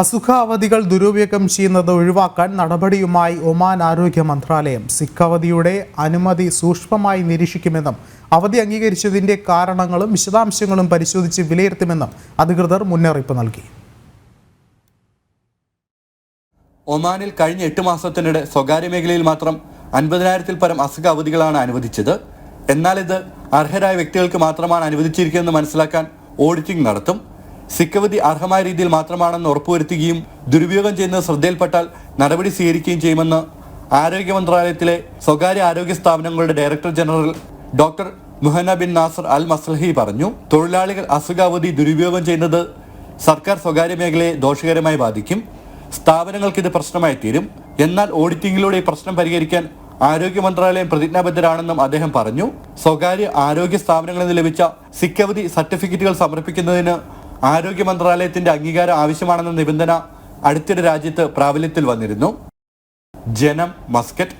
അസുഖ അവധികൾ ദുരുപയോഗം ചെയ്യുന്നത് ഒഴിവാക്കാൻ നടപടിയുമായി ഒമാൻ ആരോഗ്യ മന്ത്രാലയം സിഖ് അവധിയുടെ അനുമതി സൂക്ഷ്മമായി നിരീക്ഷിക്കുമെന്നും അവധി അംഗീകരിച്ചതിന്റെ കാരണങ്ങളും വിശദാംശങ്ങളും പരിശോധിച്ച് വിലയിരുത്തുമെന്നും അധികൃതർ മുന്നറിയിപ്പ് നൽകി. ഒമാനിൽ കഴിഞ്ഞ എട്ട് മാസത്തിനിടെ സ്വകാര്യ മേഖലയിൽ മാത്രം അൻപതിനായിരത്തിൽ പരം അസുഖ അവധികളാണ് അനുവദിച്ചത്. എന്നാൽ ഇത് അർഹരായ വ്യക്തികൾക്ക് മാത്രമാണ് അനുവദിച്ചിരിക്കുന്നതെന്ന് മനസ്സിലാക്കാൻ ഓഡിറ്റിംഗ് നടത്തും. അവധി അർഹമായ രീതിയിൽ മാത്രമാണെന്ന് ഉറപ്പുവരുത്തുകയും ദുരുപയോഗം ചെയ്യുന്നത് ശ്രദ്ധയിൽപ്പെട്ടാൽ നടപടി സ്വീകരിക്കുകയും ചെയ്യുമെന്ന് ആരോഗ്യ മന്ത്രാലയത്തിലെ സ്വകാര്യ ആരോഗ്യ സ്ഥാപനങ്ങളുടെ director general doctor Muhanna bin Nasser al Maslahi പറഞ്ഞു തൊഴിലാളികൾ അസുഖാവധി ദുരുപയോഗം ചെയ്യുന്നത് സർക്കാർ സ്വകാര്യ മേഖലയെ ദോഷകരമായി ബാധിക്കും. സ്ഥാപനങ്ങൾക്ക് ഇത് പ്രശ്നമായി തീരും. എന്നാൽ ഓഡിറ്റിംഗിലൂടെ ഈ പ്രശ്നം പരിഹരിക്കാൻ ആരോഗ്യ മന്ത്രാലയം പ്രതിജ്ഞാബദ്ധരാണെന്നും അദ്ദേഹം പറഞ്ഞു. സ്വകാര്യ ആരോഗ്യ സ്ഥാപനങ്ങളിൽ നിന്ന് ലഭിച്ച സിക്കവധി സർട്ടിഫിക്കറ്റുകൾ സമർപ്പിക്കുന്നതിന് ആരോഗ്യ മന്ത്രാലയത്തിന്റെ അംഗീകാരം ആവശ്യമാണെന്ന നിബന്ധന അടുത്തിടെ രാജ്യത്ത് പ്രാബല്യത്തിൽ വന്നിരുന്നു. ജനം മസ്കറ്റ്